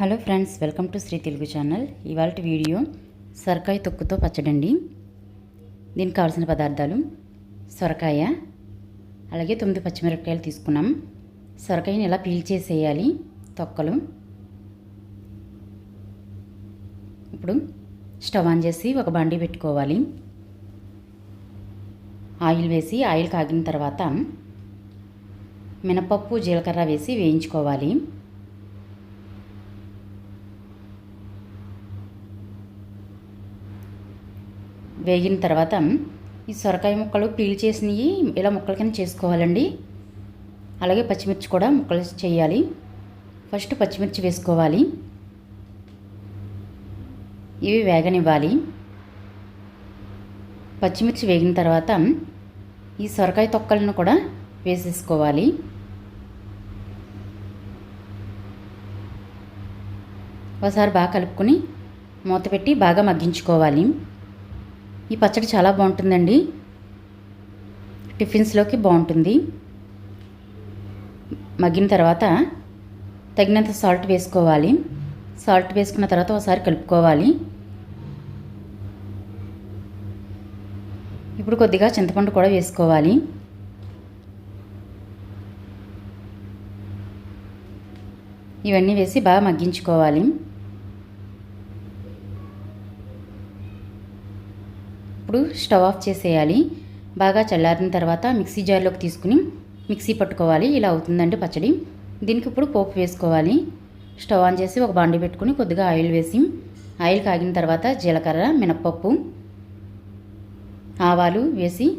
Hello friends welcome to Sri Telugu channel. ఇవాళ video సొరకాయ తొక్కుతో పచ్చడండి. దీనికి కావాల్సిన పదార్థాలు సొరకాయ అలాగే తొమ్మిది పచ్చిమిరపకాయలు తీసుకున్నాం. సొరకాయని ఇలా పీల్ చేసేయాలి? తొక్కలు. ఇప్పుడు స్టవ్ ఆన్ చేసి ఒక బండి పెట్టుకోవాలి. ఆయిల్ వేసి ఆయిల్ కాగిన తర్వాత మినపప్పు జీలకర్ర వేసి వేయించుకోవాలి. వేగిన తర్వాత ఈ సొరకాయ ముక్కలు పీల్ చేసినవి ఇలా ముక్కల కింద చేసుకోవాలండి. అలాగే పచ్చిమిర్చి కూడా ముక్కలు చేయాలి. ఫస్ట్ పచ్చిమిర్చి వేసుకోవాలి. ఇవి వేగనివ్వాలి. పచ్చిమిర్చి వేగిన తర్వాత ఈ సొరకాయ తొక్కలను కూడా వేసేసుకోవాలి. ఒకసారి బాగా కలుపుకొని మూత పెట్టి బాగా మగ్గించుకోవాలి. ఈ పచ్చడి చాలా బాగుంటుందండి. టిఫిన్స్లోకి బాగుంటుంది. మగ్గిన తర్వాత తగినంత సాల్ట్ వేసుకోవాలి. సాల్ట్ వేసుకున్న తర్వాత ఒకసారి కలుపుకోవాలి. ఇప్పుడు కొద్దిగా చింతపండు కూడా వేసుకోవాలి. ఇవన్నీ వేసి బాగా మగ్గించుకోవాలి. ఇప్పుడు స్టవ్ ఆఫ్ చేసేయాలి. బాగా చల్లారిన తర్వాత మిక్సీ జార్లోకి తీసుకుని మిక్సీ పట్టుకోవాలి. ఇలా అవుతుందండి పచ్చడి. దీనికి ఇప్పుడు పోపు వేసుకోవాలి. స్టవ్ ఆన్ చేసి ఒక బాండి పెట్టుకుని కొద్దిగా ఆయిల్ వేసి ఆయిల్ కాగిన తర్వాత జీలకర్ర మినప్పప్పు ఆవాలు వేసి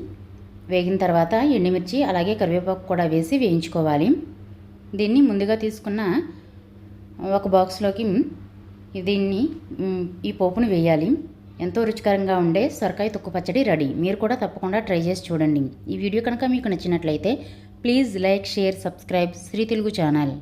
వేగిన తర్వాత ఎండుమిర్చి అలాగే కరివేపాకు కూడా వేసి వేయించుకోవాలి. దీన్ని ముందుగా తీసుకున్న ఒక బాక్స్లోకి దీన్ని ఈ పోపును వేయాలి. ఎంతో రుచికరంగా ఉండే సొరకాయ తొక్కు పచ్చడి రెడీ. మీరు కూడా తప్పకుండా ట్రై చేసి చూడండి. ఈ వీడియో కనుక మీకు నచ్చినట్లయితే please like share subscribe Sri Telugu channel.